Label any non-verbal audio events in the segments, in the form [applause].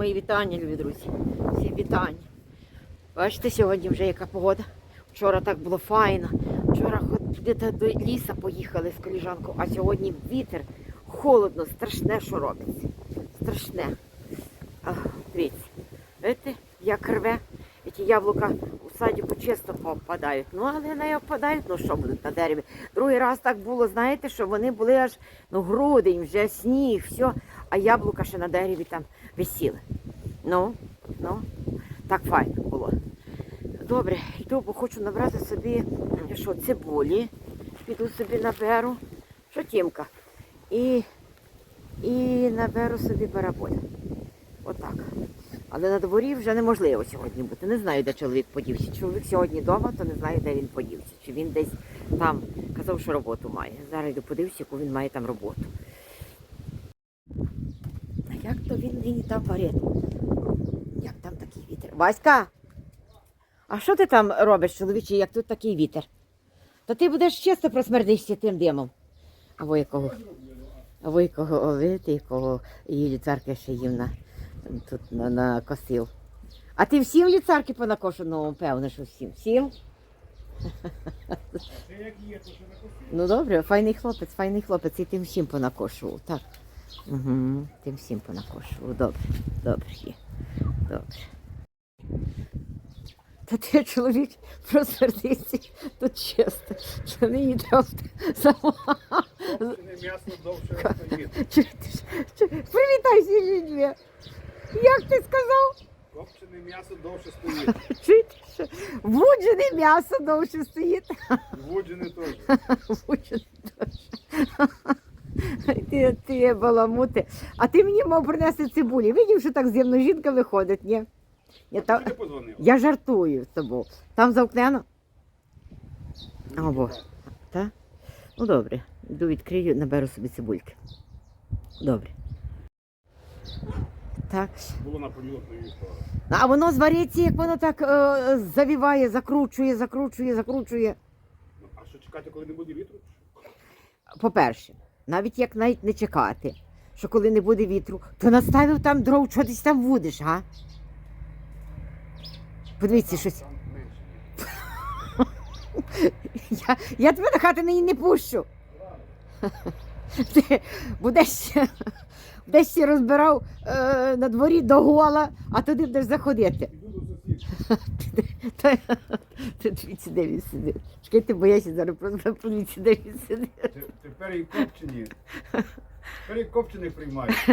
мої вітання, любі друзі. Всім вітання. Бачите, сьогодні вже яка погода. Вчора так було файно. Вчора хоч до ліса поїхали з коліжанкою, а сьогодні вітер, холодно, страшне, що робиться. Страшне. А, дивіться, бачите, як рве. ті яблука садіку чисто попадають. Ну, але не впадають, ну що будуть на дереві. Другий раз так було, знаєте, що вони були аж ну, грудень, вже сніг, все, а яблука ще на дереві там висіли. Ну, ну, так файно було. Добре, йду, бо хочу набрати собі що, цибулі. Піду собі наберу. Що тімка? І, і наберу собі бараболь. Отак. Але на дворі вже неможливо сьогодні бути. Не знаю, де чоловік подівся. Чоловік сьогодні вдома, то не знаю, де він подівся. Чи він десь там казав, що роботу має. Зараз йду подивлюся, яку він має там роботу. А як то він нині там варить? Як там такий вітер? Васька! А що ти там робиш, чоловіче, як тут такий вітер? То ти будеш чисто просмердишся тим димом. А ви якого? А ви якого овити, якого її ліцарки ще їм на, тут на, на косил. А ти всім ліцарки понакошено, певно, що всім. Всім? Це як є, то що на косі. Ну добре, файний хлопець, файний хлопець, і тим всім понакошував. Так. Угу, тим всім понакошував. Добре, добре є. Добре. Та ти чоловік просвердився тут чисто. Що не їдав сама. М'ясо довше стоїть. Привітайся людьми. Як ти сказав? Копчене м'ясо довше стоїть. Чуєте, що вуджене м'ясо довше стоїть. Вуджене теж. Вуджене теж. Ти, ти баламути. А ти мені мав принести цибулі. Видів, що так з'ємно жінка виходить, ні? Я, та... Ти я жартую з тобою. Там замкнено? Або. Так? Ну добре. Йду відкрию, наберу собі цибульки. Добре. Так. Було на помілотної. А воно звариться, як воно так е, завіває, закручує, закручує, закручує. Ну, а що чекати, коли не буде вітру? По-перше, навіть як навіть не чекати, що коли не буде вітру, то наставив там дров, що ти там будеш, га? Подивіться щось. Там менше. [laughs] Я, я тебе на хати нині не пущу. [laughs] Ти будеш, ще розбирав е, на дворі до гола, а туди будеш заходити. Де він сидить. Чекайте, бо я зараз просто він сидить. Тепер і копчені. Тепер і копчених приймають.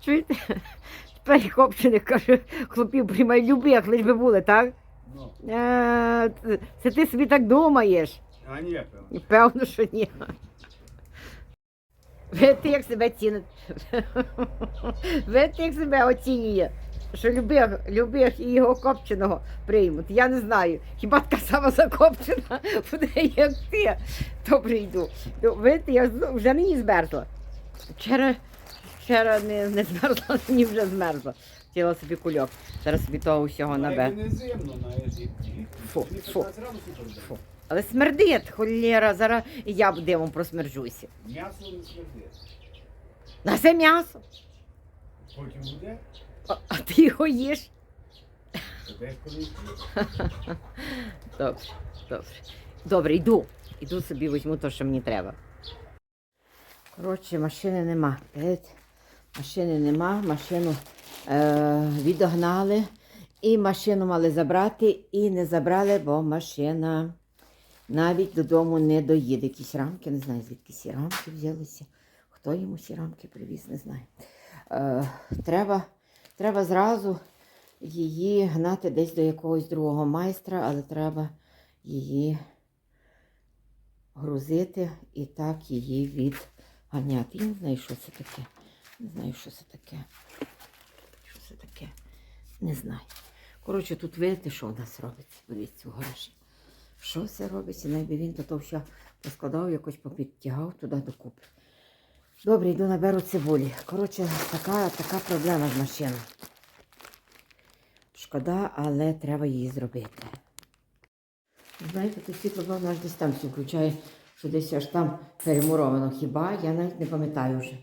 Чуєте? Тепер і хлопчини каже, хлопів приймай любих, лиш би були, так? Ну, Е, Це ти собі так думаєш. а ні, певно. Певно, що ні. Ви ти як себе цінить. [laughs] Ви як себе оцінює. Що любих, любих і його копченого приймуть. Я не знаю. Хіба така сама закопчена буде, як ти, то прийду. Ну, видите, я вже нині змерзла. Вчора, вчора не, не змерзла, [laughs] нині вже змерзла. Хотіла собі кульок. Зараз собі того набе. Знаєш, і- і- Фу, фу. 15 градусів буде. Фу. Але смердить, холєра, зараз і я б димом просмержуся. М'ясо не смердить. На це м'ясо. Потім буде, А, а ти його їш? [laughs] Добре, добре. Добре, йду. Йду собі візьму те, що мені треба. Коротше, машини нема. Машини нема, машину е, відогнали. І машину мали забрати, і не забрали, бо машина навіть додому не доїде. Якісь рамки, не знаю, звідки ці рамки взялися. Хто йому ці рамки привіз, не знаю. Е, треба, треба зразу її гнати десь до якогось другого майстра, але треба її грузити і так її відганяти. Я не знаю, що це таке. Не знаю, що це таке. Що це таке? Не знаю. Коротше, тут видите, що в нас робиться. Подивіться, в гаражі. Що це робиться? Найби він то, то все поскладав, якось попідтягав туди докупи. Добре, йду наберу цибулі. Коротше, така, така проблема з машиною. Шкода, але треба її зробити. Знаєте, то світло воно аж десь там включає, що десь аж там перемуровано. Хіба я навіть не пам'ятаю вже.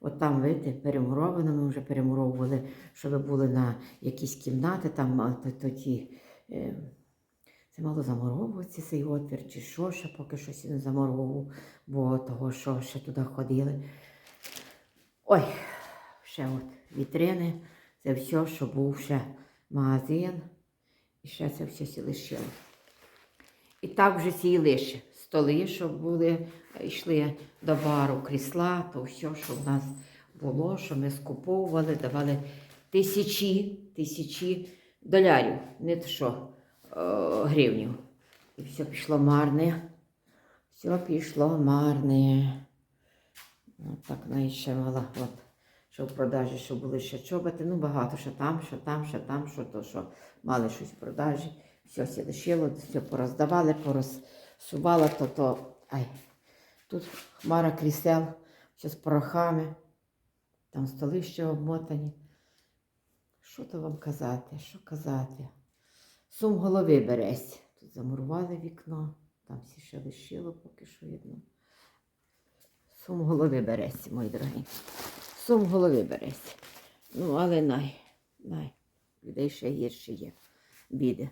От там, видите, перемуровано, ми вже перемуровували, щоб були на якісь кімнати, там ті, е, це мало замуровуватися цей отвір, чи що, ще поки щось не замуровував, бо того, що ще туди ходили. Ой, ще от вітрини, це все, що був ще магазин, і ще це все лишило. І так вже сі лише. Столи, що були, йшли до бару, крісла, то все, що в нас було, що ми скуповували, давали тисячі, тисячі долярів, не то що гривнів. І все пішло марне. Все пішло марне. От так навіть ще мала, от, що в продажі, що були ще чоботи, ну багато, що там, що там, що там, що то, що мали щось в продажі. Все все лишило, все пороздавали, порозсувало, то то. Ай. Тут хмара крісел, все з порохами, там столи ще обмотані. Що то вам казати? Що казати? Сум голови береться. Тут замурували вікно, там всі ще лишило поки що видно. Сум голови береться, мої дорогі. Сум голови береться. Ну, але най, най. Людей ще гірше є. Біди.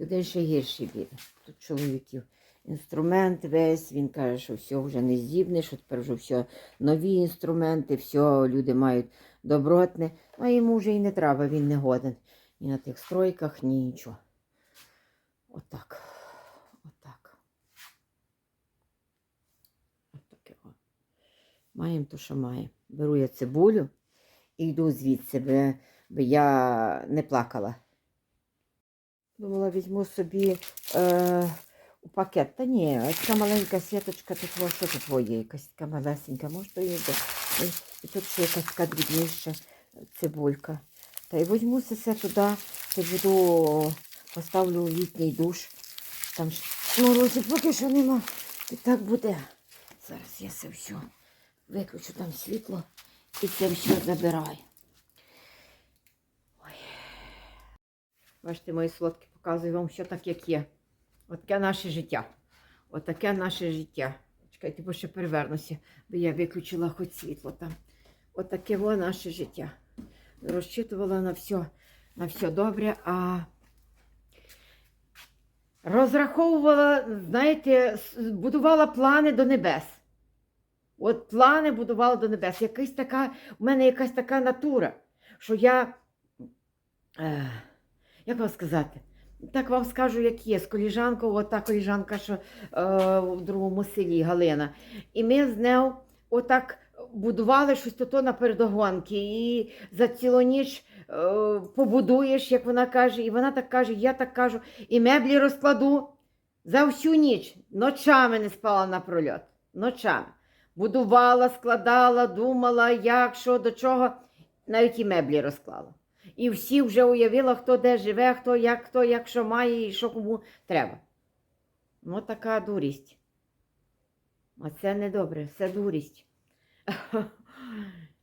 Людей ще гірші біди. Тут чоловіків інструмент весь, він каже, що все вже не здібне, що тепер вже все нові інструменти, все люди мають добротне. А йому вже і не треба, він не годен. Ні на тих стройках, нічого. Отак. Отак. Отаке. о. Маємо то, що маємо. Беру я цибулю і йду звідси, би я не плакала. Думала, візьму собі е, у пакет. Та ні, ось маленька сіточка, тут во, що тут во є, якась така малесенька, може то. І, і тут ще якась така дрібніша цибулька. Й візьму все туди, та буду поставлю у літній душ. Там морозу поки що нема. І так буде. Зараз я це все виключу там світло і це все забираю. Бачите, мої солодкі, показую вам, що так, як є. Отаке наше життя. Отаке наше життя. Чекайте, бо ще перевернуся, бо я виключила хоч світло там. Отаке во наше життя. Розчитувала на все, на все добре, а розраховувала, знаєте, будувала плани до небес. От плани будувала до небес. Якась така, у мене якась така натура, що я. Е, як вам сказати? Так вам скажу, як є, з коліжанкою, от та коліжанка, що е, в другому селі Галина. І ми з нею отак будували щось то на передогонки. І за цілу ніч е, побудуєш, як вона каже, і вона так каже, я так кажу, і меблі розкладу за всю ніч. Ночами не спала на прольот. Ночами. Будувала, складала, думала, як, що, до чого, навіть і меблі розклала. І всі вже уявила, хто де живе, хто як, хто як що має і що кому треба. Ну, така дурість. А це не добре, це дурість. [laughs]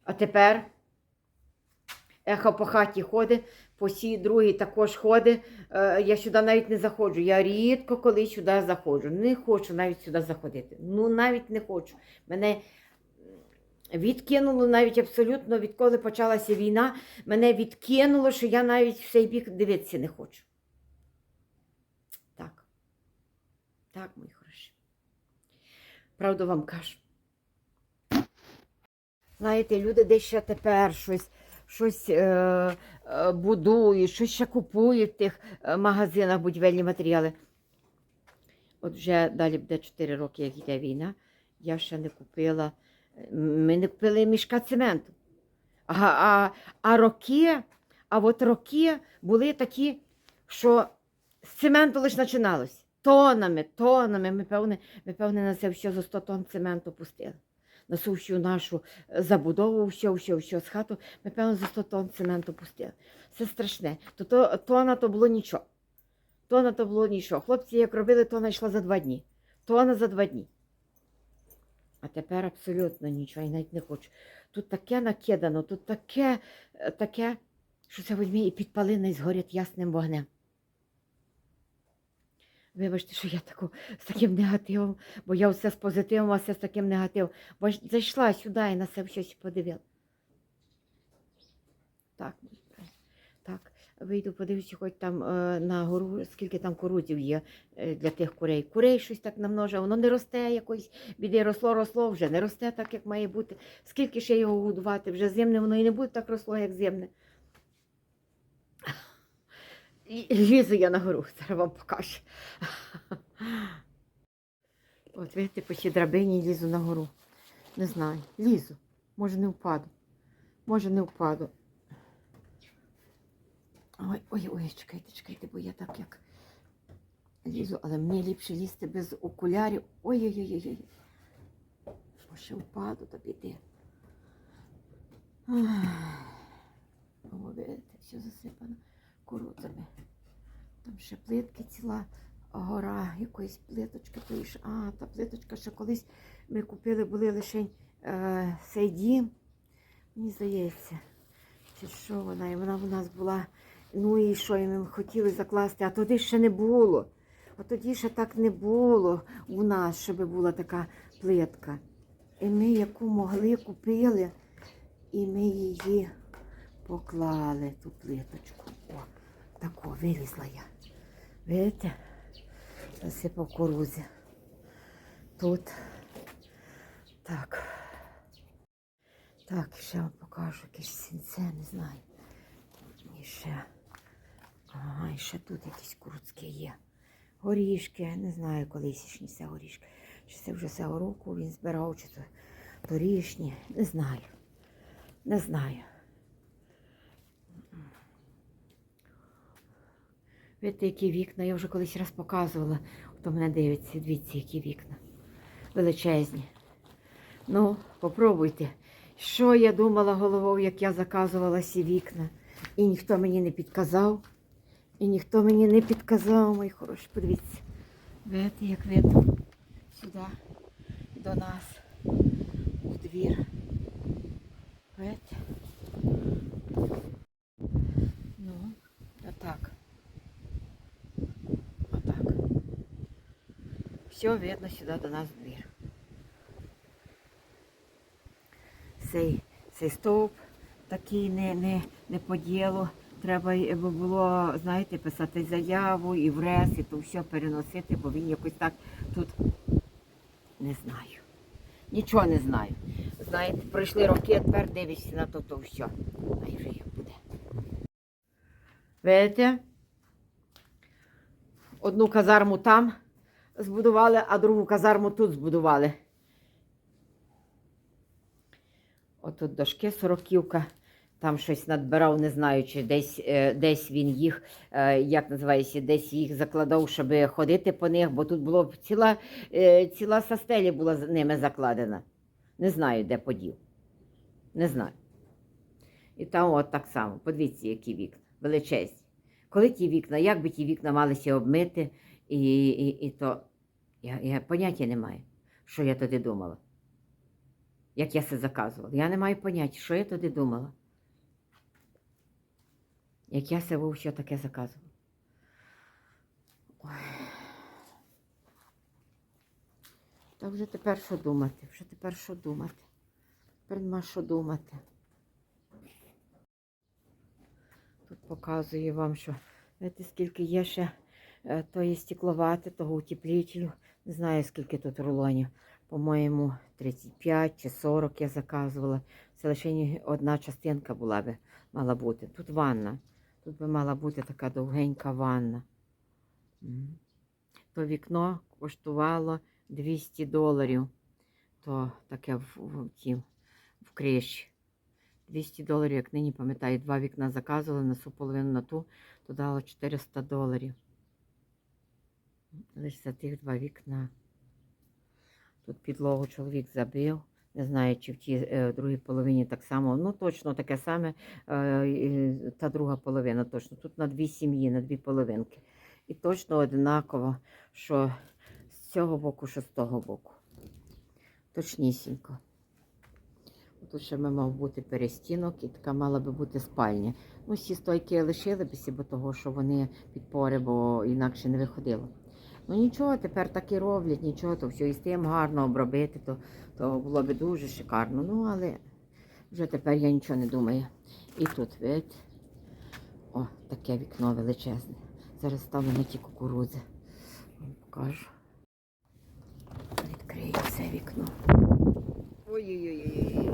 А тепер ехо по хаті ходить, по сій другій також ходить. Е, Я сюди навіть не заходжу. Я рідко коли сюди заходжу. Не хочу навіть сюди заходити. Ну, навіть не хочу. Мене відкинуло навіть абсолютно, відколи почалася війна, мене відкинуло, що я навіть в цей бік дивитися не хочу. Так. Так, мої хороші. Правду вам кажу. Знаєте, люди десь ще тепер щось, щось е, е, будують, щось ще купують в тих е, магазинах будівельні матеріали. От вже далі буде 4 роки, як йде війна, я ще не купила. Ми не купили мішка цементу. А, а, а роки, а от роки були такі, що з цементу лише починалось. Тонами, тонами. Ми, певне, ми, певне, на це все за 100 тонн цементу пустили. На всю нашу е, забудову, все, все, все з хату, ми, певно, за 100 тонн цементу пустили. Це страшне. То, то тона то було нічого. Тона то було нічого. Хлопці, як робили, тона йшла за два дні. Тона за два дні. А тепер абсолютно нічого, я навіть не хочу. Тут таке накидано, тут таке, е, таке, що це візьмі і підпали і згорять ясним вогнем. Вибачте, що я таку, з таким негативом, бо я все з позитивом, а все з таким негативом. Бо зайшла сюди і на себе щось подивила. Так, так, вийду, подивлюся, хоч там е, на гору, скільки там курузів є е, для тих курей. Курей щось так намножує, воно не росте якоїсь біди, росло, росло вже, не росте так, як має бути. Скільки ще його годувати? Вже зимне воно і не буде так росло, як зимне. Лізу я на гору, зараз вам покажу. От видите, по цій драбині лізу на гору. Не знаю, лізу. Може не впаду. Може не впаду. Ой, ой, ой, чекайте, чекайте, бо я так як лізу, але мені ліпше лізти без окулярів. Ой-ой-ой-ой. Бо ще впаду біди. Ах. О, видите, все засипано курузами. Там ще плитки ціла гора якоїсь плиточки. А, та плиточка ще колись ми купили, були лише е, дім. Мені здається, чи що вона, і вона в нас була. Ну і що і ми хотіли закласти, а тоді ще не було. А тоді ще так не було у нас, щоб була така плитка. І ми яку могли купили, і ми її поклали, ту плиточку. Тако вилізла я. Видите? Засипав кукурудзи. Тут. Так. Так, ще вам покажу якесь сінце, не знаю. І ще. Ага, і ще тут якісь курицькі є. Горішки, не знаю, колись це горішки. Чи це вже цього року він збирав, чи то торішні. Не знаю. Не знаю. Видите, які вікна, я вже колись раз показувала, хто мене дивиться, дивіться, які вікна. Величезні. Ну, попробуйте. Що я думала головою, як я заказувала ці вікна. І ніхто мені не підказав. І ніхто мені не підказав, мої хороші. Подивіться. Видите, як видно. Сюди, до нас, у двір. Видите? Ну, отак. Все видно сюди до нас в двір. Цей, цей стовп такий не, не, не по ділу. Треба було, знаєте, писати заяву і в РЕС, і то все переносити, бо він якось так тут не знаю. Нічого не знаю. Знаєте, пройшли роки, а тепер дивишся на то, то все. А вже як буде. Видите? Одну казарму там збудували, а другу казарму тут збудували. Отут дошки сороківка, там щось надбирав, не знаю, чи десь, е, десь він їх, е, як називається, десь їх закладав, щоб ходити по них, бо тут було ціла, е, ціла састелі була з ними закладена. Не знаю, де подів. Не знаю. І там от так само. Подивіться, які вікна, величезні. Коли ті вікна, як би ті вікна малися обмити, і, і, і то я, я поняття не маю, що я тоді думала як я це заказувала. Я не маю поняття, що я тоді думала. Як я це вовсю таке заказувала. Ой. Та вже тепер що думати? Вже тепер що думати? Тепер нема що думати. Тут показую вам, що знаєте, скільки є ще е, тої стекловати, того утеплителю. Не знаю, скільки тут рулонів. По-моєму, 35 чи 40 я заказувала. Це лише одна частинка була би мала бути. Тут ванна. Тут би мала бути така довгенька ванна. То вікно коштувало 200 доларів. То таке в, в, тім, в криші. 200 доларів, як нині пам'ятаю, два вікна заказували на су половину на ту, то дало 400 доларів. Лише за тих два вікна. Тут підлогу чоловік забив. Не знаю, чи в тій е, другій половині так само. Ну, точно таке саме. Е, та друга половина точно. Тут на дві сім'ї, на дві половинки. І точно однаково, що з цього боку, що з того боку. Точнісінько. Тут ще мав бути перестінок і така мала би бути спальня. Ну, всі стойки лишили б бо того, що вони підпори, бо інакше не виходило. Ну нічого, тепер так і роблять, нічого, то все і з тим гарно обробити, то, то було б дуже шикарно. Ну, але вже тепер я нічого не думаю. І тут, видите, о, таке вікно величезне. Зараз ставлю на ті кукурудзи. Вам покажу. Відкрию це вікно. Ой-ой-ой.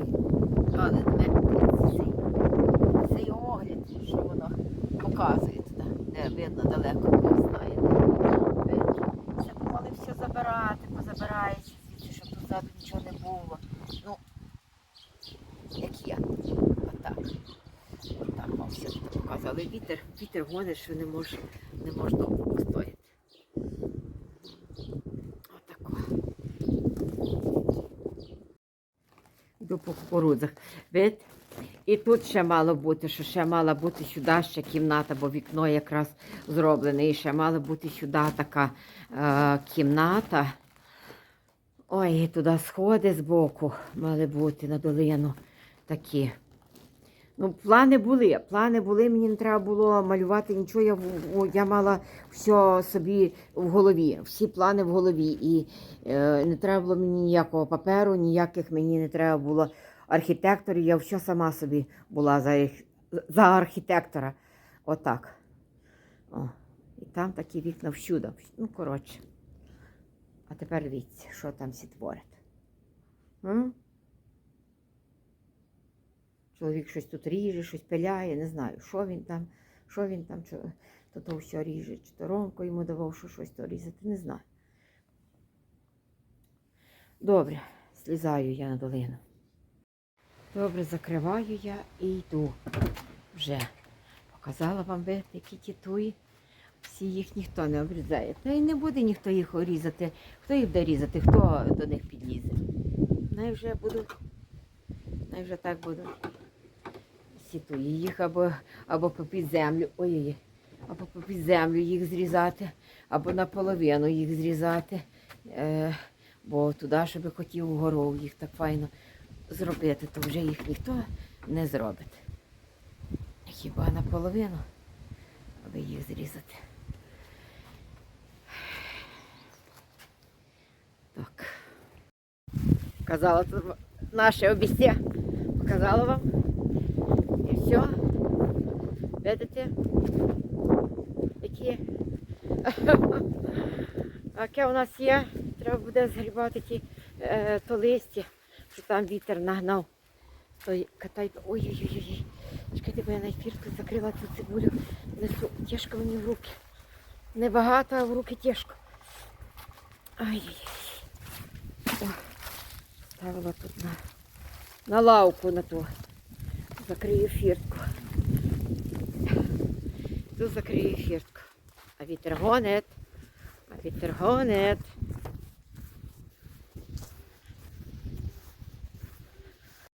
Але цей, огляд, що воно показує туди, де видно далеко, хто знає. Видно. Це помали все забирати, позабирається звідси, щоб тут ззаду нічого не було. Ну, як є. Отак. Отак вам все тут показує. Але вітер, вітер гонить, що не може, не можна постояти. Отако. Йду по кукурудзах. Видите? І тут ще мало бути, що ще мала бути сюди ще кімната, бо вікно якраз зроблене. І ще мала бути сюди така е, кімната. Ой, туди сходи збоку мали бути на долину такі. Ну, плани були. Плани були, мені не треба було малювати нічого. Я, я мала все собі в голові, всі плани в голові. І е, не треба було мені ніякого паперу, ніяких мені не треба було архітекторів. Я все сама собі була за, їх- за архітектора. Отак. О. І там такі вікна всюди. Ну, коротше. А тепер дивіться, що там всі творять. М? Чоловік щось тут ріже, щось пиляє, не знаю, що він там, що він там, що, то то все ріже, чи то Ромко йому давав, що щось то різати, не знаю. Добре, слізаю я на долину. Добре, закриваю я і йду. Вже показала вам які тітуї. Всі їх ніхто не обрізає. Та й не буде ніхто їх різати. Хто їх буде різати, хто до них підлізе. Най вже буду, най вже так буду. Сітує їх або, або попід землю. Ой-ой, або попід землю їх зрізати, або наполовину їх зрізати. Е, бо туди, щоб хотів вгору їх так файно зробити, то вже їх ніхто не зробить. Хіба наполовину, аби їх зрізати. Так. Казала тут наше обіця. Показала вам. І все. Видите? Які. [laughs] Яке у нас є? Треба буде згрібати ті е, то листя, що там вітер нагнав. Той катай. Ой-ой-ой. Чекайте, бо я на ефірку закрила цю цибулю. Несу тяжко мені в руки. Небагато, а в руки тяжко. Ай-яй-яй. О, Ставила тут на, на лавку на ту. Закрию фіртку. Тут закрию фіртку. А вітер гонить. А вітер гонить.